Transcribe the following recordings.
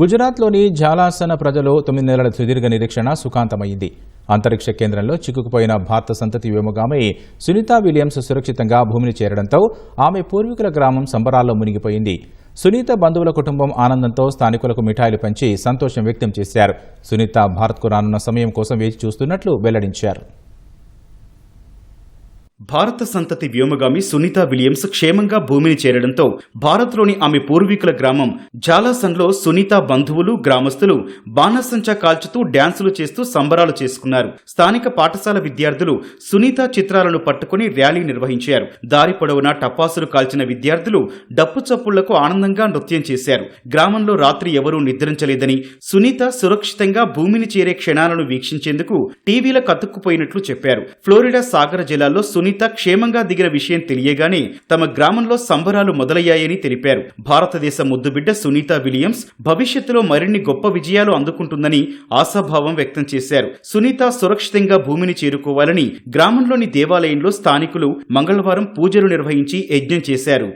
గుజరాత్లోని జాలాసన ప్రజలు తొమ్మిది నెలల సుదీర్ఘ నిరీక్షణ సుఖాంతమైంది అంతరిక్ష కేంద్రంలో చిక్కుకుపోయిన భారత సంతతి వ్యోమగామి సునీతా విలియమ్స్ సురక్షితంగా భూమిని చేరడంతో ఆమె పూర్వీకుల గ్రామం సంబరాల్లో మునిగిపోయింది. సునీత బంధువుల కుటుంబం ఆనందంతో స్థానికులకు మిఠాయిలు పంచి సంతోషం వ్యక్తం చేశారు. సునీత భారత్కు రానున్న సమయం కోసం వేచి చూస్తున్నట్లు వెల్లడించారు. భారత సంతతి వ్యోమగామి సునీత విలియమ్స్ క్షేమంగా భూమిని చేరడంతో భారత్లోని ఆమె పూర్వీకుల గ్రామం జాలాసన్లో సునీత బంధువులు గ్రామస్తులు బాణసంచా కాల్చుతూ డ్యాన్సులు చేస్తూ సంబరాలు చేసుకున్నారు. స్థానిక పాఠశాల విద్యార్థులు సునీత చిత్రాలను పట్టుకుని ర్యాలీ నిర్వహించారు. దారి పొడవునా టపాసులు కాల్చిన విద్యార్థులు డప్పు చప్పుళ్ళకు ఆనందంగా నృత్యం చేశారు. గ్రామంలో రాత్రి ఎవరూ నిద్రించలేదని సునీత సురక్షితంగా భూమిని చేరే క్షణాలను వీక్షించేందుకు టీవీల కతుక్కుపోయినట్లు చెప్పారు. ఫ్లోరిడా సాగర జిల్లాలో సునీత క్షేమంగా దిగిన విషయం తెలియగానే తమ గ్రామంలో సంబరాలు మొదలయ్యాయని తెలిపారు. భారతదేశ ముద్దుబిడ్డ సునీత విలియమ్స్ భవిష్యత్తులో మరిన్ని గొప్ప విజయాలు అందుకుంటుందని ఆశాభావం వ్యక్తం చేశారు. సునీత సురక్షితంగా భూమిని చేరుకోవాలని గ్రామంలోని దేవాలయంలో స్థానికులు మంగళవారం పూజలు నిర్వహించి యజ్ఞం చేశారు.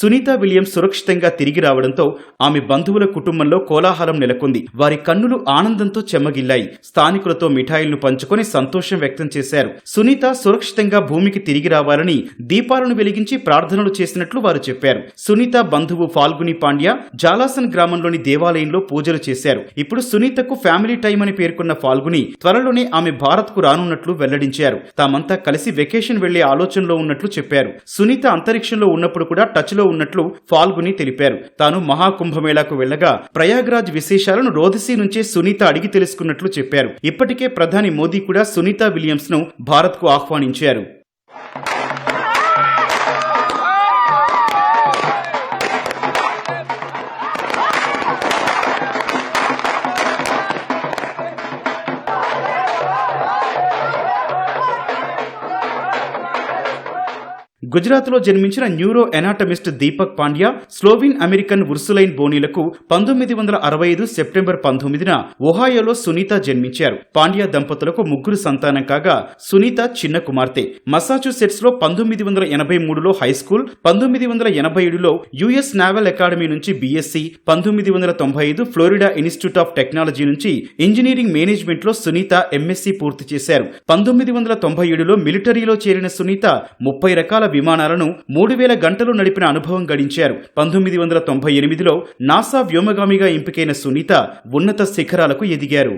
సునీత విలియమ్స్ సురక్షితంగా తిరిగి రావడంతో ఆమె బంధువుల కుటుంబంలో కోలాహలం నెలకొంది. వారి కన్నులు ఆనందంతో చెమ్మగిల్లాయి స్థానికులతో మిఠాయిలను పంచుకొని సంతోషం వ్యక్తం చేశారు. సునీత సురక్షితంగా భూమికి తిరిగి రావాలని దీపాలను వెలిగించి ప్రార్థనలు చేసినట్లు వారు చెప్పారు. సునీత బంధువు ఫాల్గుని పాండ్య జాలాసన్ గ్రామంలోని దేవాలయంలో పూజలు చేశారు. ఇప్పుడు సునీతకు ఫ్యామిలీ టైం అని పేర్కొన్న ఫాల్గుని త్వరలోనే ఆమె భారత్కు రానున్నట్లు వెల్లడించారు. తామంతా కలిసి వెకేషన్ వెళ్ళే ఆలోచనలో ఉన్నట్లు చెప్పారు. సునీత అంతరిక్షంలో ఉన్నప్పుడు కూడా టచ్లో ఉన్నట్లు ఫాల్గుని తెలిపారు. తాను మహాకుంభమేళాకు వెళ్ళగా ప్రయాగ్రాజ్ విశేషాలను రోదసీ నుంచే సునీత అడిగి తెలుసుకున్నట్లు చెప్పారు. ఇప్పటికే ప్రధాని మోదీ కూడా సునీత విలియమ్స్ను భారత్కు ఆహ్వానించారు. గుజరాత్లో జన్మించిన neuro anatomist Deepak Pandya Slovene American Ursuline బోనీలకు పంతొమ్మిది వందల అరవై ఐదు సెప్టెంబర్ పంతొమ్మిదిన ఒహాయోలో సునీత జన్మించారు. పాండ్యా దంపతులకు ముగ్గురు సంతానం కాగా సునీత చిన్న కుమార్తె. మసాచుసెట్స్లో పంతొమ్మిది వందల ఎనభై మూడులో హై స్కూల్ పంతొమ్మిది వందల ఎనభై ఏడులో యుఎస్ నావల్ అకాడమీ నుంచి బీఎస్సీ పంతొమ్మిది వందల తొంభై ఐదు ఫ్లోరిడా ఇన్స్టిట్యూట్ ఆఫ్ టెక్నాలజీ నుంచి ఇంజనీరింగ్ మేనేజ్మెంట్లో సునీత ఎంఎస్సీ పూర్తి చేశారు. పంతొమ్మిది వందల తొంభై ఏడులో మిలిటరీలో చేరిన సునీత ముప్పై రకాల విమానాలను మూడు వేల గంటలు నడిపిన అనుభవం గడించారు. పంతొమ్మిది వందల తొంభై ఎనిమిదిలో నాసా వ్యోమగామిగా ఎంపికైన సునీత ఉన్నత శిఖరాలకు ఎదిగారు.